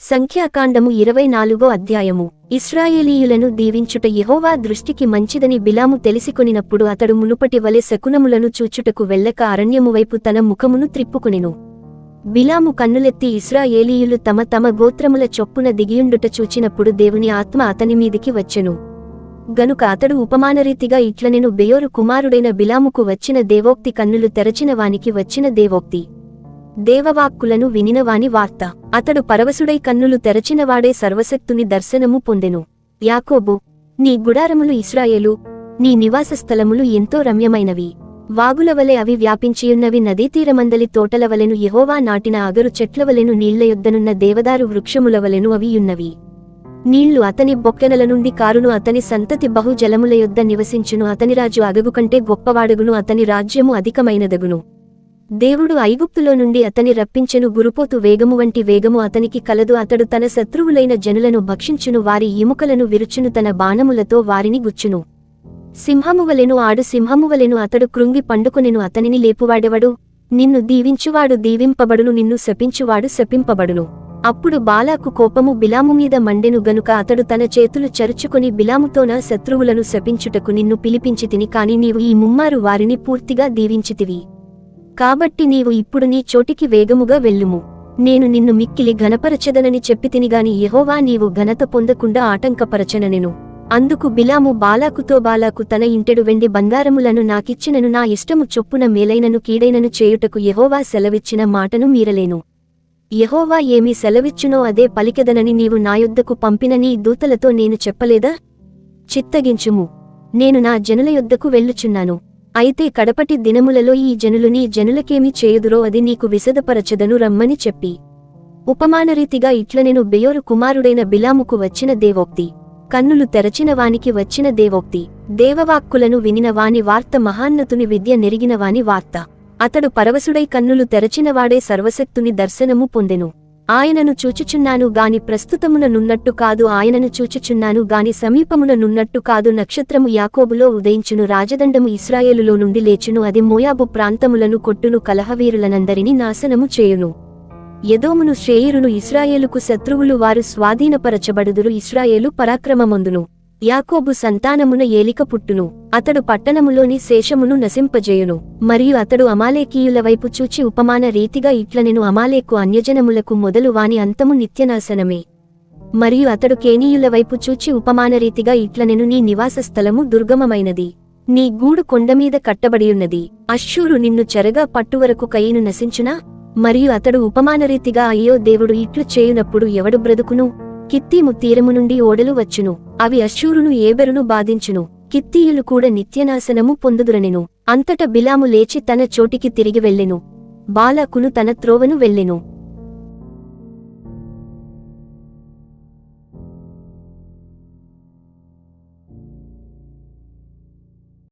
సంఖ్యాకాండము ఇరవై నాలుగో అధ్యాయము. ఇస్రాయేలీయులను దీవించుట యహోవా దృష్టికి మంచిదని బిలాము తెలిసికొనినప్పుడు అతడు మునుపటి వలె శకునములను చూచుటకు వెళ్ళక అరణ్యము వైపు తన ముఖమును త్రిప్పుకొనెను. బిలాము కన్నులెత్తి ఇస్రాయేలీయులు తమ తమ గోత్రముల చొప్పున దిగియుండుట చూచినప్పుడు దేవుని ఆత్మ అతని మీదికి వచ్చెను. గనుక అతడు ఉపమానరీతిగా ఇట్లనెను బెయోరు కుమారుడైన బిలాముకు వచ్చిన దేవోక్తి కన్నులు తెరచిన వానికి వచ్చిన దేవోక్తి. దేవవాక్కులను వినినవాని వార్త. అతడు పరవశుడై కన్నులు తెరచినవాడే సర్వశక్తుని దర్శనము పొందెను. యాకోబు నీ గుడారములు ఇస్రాయేలు నీ నివాస స్థలములు ఎంతో రమ్యమైనవి. వాగులవలె అవి వ్యాపించియున్నవి నదీతీరమందలి తోటలవలెను యహోవా నాటిన అగరు చెట్లవలెను నీళ్ళ యొద్దనున్న దేవదారు వృక్షములవలెను అవియున్నవి నీళ్ళు అతని బొక్కెనల నుండి కారును అతని సంతతి బహుజలముల యొద్ద నివసించును. అతని రాజు అగగు కంటే గొప్పవాడగును. అతని రాజ్యము అధికమైనదగును. దేవుడు ఐగుప్తులో నుండి అతని రప్పించెను గురుపోతు వేగము వంటి వేగము అతనికి కలదు. అతడు తన శత్రువులైన జనులను భక్షించును వారి ఎముకలను విరుచును తన బాణములతో వారిని గుచ్చును. సింహమువలెను ఆడు సింహమువలెను అతడు కృంగి పండుకొనెను అతనిని లేపువాడెవడు? నిన్ను దీవించువాడు దీవింపబడును నిన్ను శపించువాడు శపింపబడును. అప్పుడు బాలాకు కోపము బిలాము మీద మండెను గనుక అతడు తన చేతులు చరుచుకుని బిలాముతోన శత్రువులను శపించుటకు నిన్ను పిలిపించితిని కాని నీవు ఈ ముమ్మారు వారిని పూర్తిగా దీవించితివి. కాబట్టి నీవు ఇప్పుడు నీ చోటికి వేగముగా వెళ్ళుము. నేను నిన్ను మిక్కిలి ఘనపరచదనని చెప్పితినిగాని యహోవా నీవు ఘనత పొందకుండా ఆటంకపరచననెను. అందుకు బిలాము బాలాకుతో బాలాకు తన ఇంటెడు వెండి బంగారములను నాకిచ్చినను నా ఇష్టము చొప్పున మేలైనను కీడైనను చేయుటకు యహోవా సెలవిచ్చిన మాటను మీరలేను. యహోవా ఏమి సెలవిచ్చునో అదే పలికెదనని నీవు నా యొద్దకు పంపిన నీ దూతలతో నేను చెప్పలేదా? చిత్తగించుము. నేను నా జనుల యొద్దకు వెళ్ళుచున్నాను. అయితే కడపటి దినములలో ఈ జనులు నీ జనులకేమి చేయుదురో అది నీకు విశదపరచదను రమ్మని చెప్పి. ఉపమానరీతిగా ఇట్లనెను బెయోరు కుమారుడైన బిలాముకు వచ్చిన దేవోక్తి. కన్నులు తెరచిన వానికి వచ్చిన దేవోక్తి. దేవవాక్కులను వినిన వాని వార్త మహాన్నతుని విద్య నెరిగిన వాని వార్త. అతడు పరవశుడై కన్నులు తెరచినవాడే సర్వశక్తుని దర్శనము పొందెను. ఆయనను చూచుచున్నాను గాని ప్రస్తుతమున నున్నట్టు కాదు ఆయనను చూచుచున్నాను గాని సమీపమున నున్నట్టు కాదు నక్షత్రము యాకోబులో ఉదయించును రాజదండము ఇస్రాయేలులో నుండి లేచును అది మోయాబు ప్రాంతములను కొట్టును కలహవీరులనందరినీ నాశనము చేయును. ఎదోమును శ్రేయురును ఇస్రాయేలుకు శత్రువులు వారు స్వాధీనపరచబడుదురు ఇస్రాయేలు పరాక్రమమందును. యాకోబు సంతానమున ఏలిక పుట్టును అతడు పట్టణములోని శేషమును నశింపజేయును మరియు అతడు అమాలేకీయుల వైపు చూచి ఉపమాన రీతిగా ఇట్లనెను అమాలేకు అన్యజనములకు మొదలు వాని అంతము నిత్యనాశనమే. మరియు అతడు కేనీయుల వైపు చూచి ఉపమాన రీతిగా ఇట్లనెను నీ నివాస స్థలము దుర్గమమైనది. నీ గూడు కొండమీద కట్టబడియున్నది. అశ్షూరు నిన్ను చెరగా పట్టువరకు కయ్యను నశించునా? మరియు అతడు ఉపమానరీతిగా అయ్యో దేవుడు ఇట్లు చేయునప్పుడు ఎవడు బ్రతుకును? కిత్తీము తీరము నుండి ఓడలు వచ్చును. అవి అశ్షూరును ఏబెరును బాధించును. కిత్తీయులు కూడా నిత్యనాశనము పొందుదురనెను. అంతట బిలాము లేచి తన చోటికి తిరిగి వెళ్ళెను. బాలాకును తన త్రోవను వెళ్ళెను.